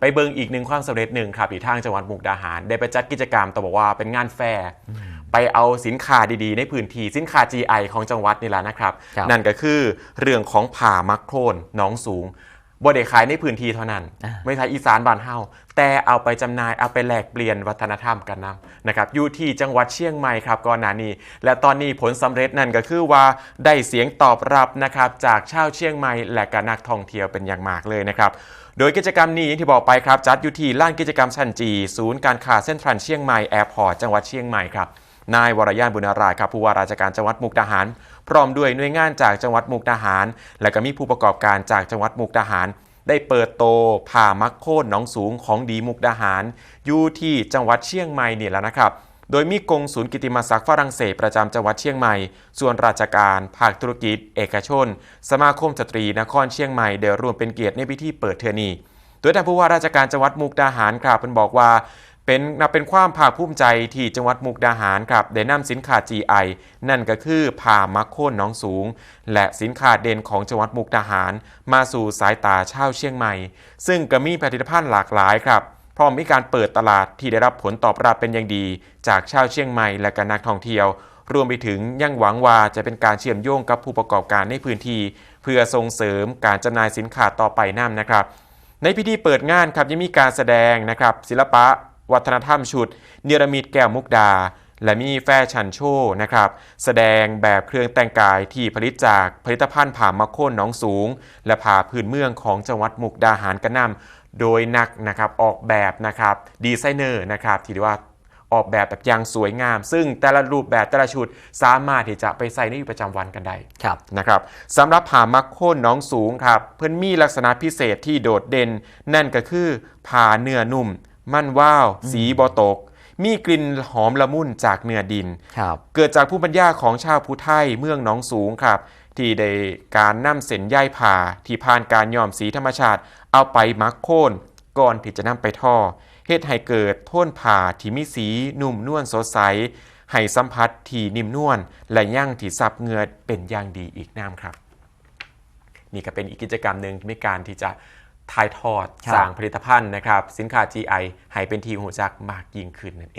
ไปเบิงอีกหนึ่งความสำเร็จหนึ่งครับที่ทางจังหวัดมุกดาหาร ได้ไปจัดกิจกรรมต้องบอกว่าเป็นงานแฟร์ไปเอาสินค้าดีๆ ในพื้นที่สินค้า GI ของจังหวัดนี่แหละนะครับครับนั่นก็คือเรื่องของผ่ามักโครนหน้องสูง บ่ได้ขายในพื้นที่เท่านั้นอ่าไม่ใช่อีสานบ้านเฮาแต่เอาไปจำหน่ายเอาไปแลกเปลี่ยนวัฒนธรรมกันนำนะครับอยู่ที่จังหวัดเชียงใหม่ครับก่อนหน้านี้ และตอนนี้ผลสำเร็จนั่นก็คือว่าได้เสียงตอบรับนะครับจากชาวเชียงใหม่และก็นักท่องเที่ยวเป็นอย่างมากเลยนะครับโดยกิจกรรมนี้อย่างที่บอกไปครับจัดอยู่ที่ลานกิจกรรมชั้นจีศูนย์การค้าเส้นทรัลเชียงใหม่แอร์พอร์ตจังหวัดเชียงใหม่ครับ นายวรยานบุญารายครับผู้ว่าราชการจังหวัดมุกดาหาร พร้อมด้วยหน่วยงานจากจังหวัดมุกดาหาร และก็มีผู้ประกอบการจากจังหวัดมุกดาหาร ได้เปิดโตผ่ามักโค่นหนองสูงของดีมุกดาหาร อยู่ที่จังหวัดเชียงใหม่นี่แล้วนะครับโดยมีกงศูนย์กิติมศักดิ์ฝรั่งเศสประจำจังหวัดเชียงใหม่ ส่วนราชการ ภาคธุรกิจ เอกชน สมาคมสตรีนครเชียงใหม่เดี๋ยวรวมเป็นเกียรติในพิธีเปิดเทอนีโดยท่านผู้ว่าราชการจังหวัดมุกดาหารครับเป็นบอกว่า เป็นนับเป็นความภาคภูมิใจที่จังหวัดมุกดาหารครับได้นำสินค้า GI นั่นก็คือผ่ามักโค่นน้องสูง และสินค้าเด่นของจังหวัดมุกดาหาร มาสู่สายตาชาวเชียงใหม่ ซึ่งก็มีผลิตภัณฑ์หลากหลายครับพร้อมมีการเปิดตลาดที่ได้รับผลตอบรับเป็นอย่างดี จากชาวเชียงใหม่และก็นักท่องเที่ยว รวมไปถึงยังหวังว่าจะเป็นการเชื่อมโยงกับผู้ประกอบการในพื้นที่ เพื่อส่งเสริมการจำหน่ายสินค้าต่อไปนํนะครับ ในพิธีเปิดงานครับยังมีการแสดงนะครับศิลปะ วัฒนธรรมชุด เนรมิตแก้วมุกดา และมีแฟชั่นโชว์นะครับ แสดงแบบเครื่องแต่งกายที่ผลิตจากผลิตภัณฑ์ผ่ามะโค่นหนองสูง และผ่าพื้นเมืองของจังหวัดมุกดาหารกันนำโดยนักนะครับออกแบบนะครับดีไซเนอร์นะครับที่เรียกว่าออกแบบแบบอย่างสวยงาม ซึ่งแต่ละรูปแบบแต่ละชุดสามารถที่จะไปใส่ในชีวิตประจำวันกันได้ครับนะครับสำหรับผามักโค่นน้องสูงครับเพื่อนมีลักษณะพิเศษที่โดดเด่น นั่นก็คือผ่าเนื้อนุ่ม มันว่าว สีบอตก มีกลิ่นหอมละมุนจากเนื้อดินครับเกิดจากผู้ปัญญาของชาวภูไทยเมืองหนองสูงครับ ที่ได้การนำเส้นใยผ่าที่ผ่านการย้อมสีธรรมชาติ เอาไปมักโค่นก่อนที่จะนำไปท่อเฮ็ดให้เกิดโท่นผ่าที่มีสีนุ่มนวลสดใสให้สัมผัสที่นิ่มนวลและย่างที่ซับเหงือดเป็นอย่างดีอีกน้ำครับ นี่ก็เป็นอีกกิจกรรมหนึ่งในการที่จะ ถ่ายทอดครับสร้างผลิตภัณฑ์นะครับ สินค้า GI ให้เป็นทีหูจักมากยิ่งขึ้นนั่นเอ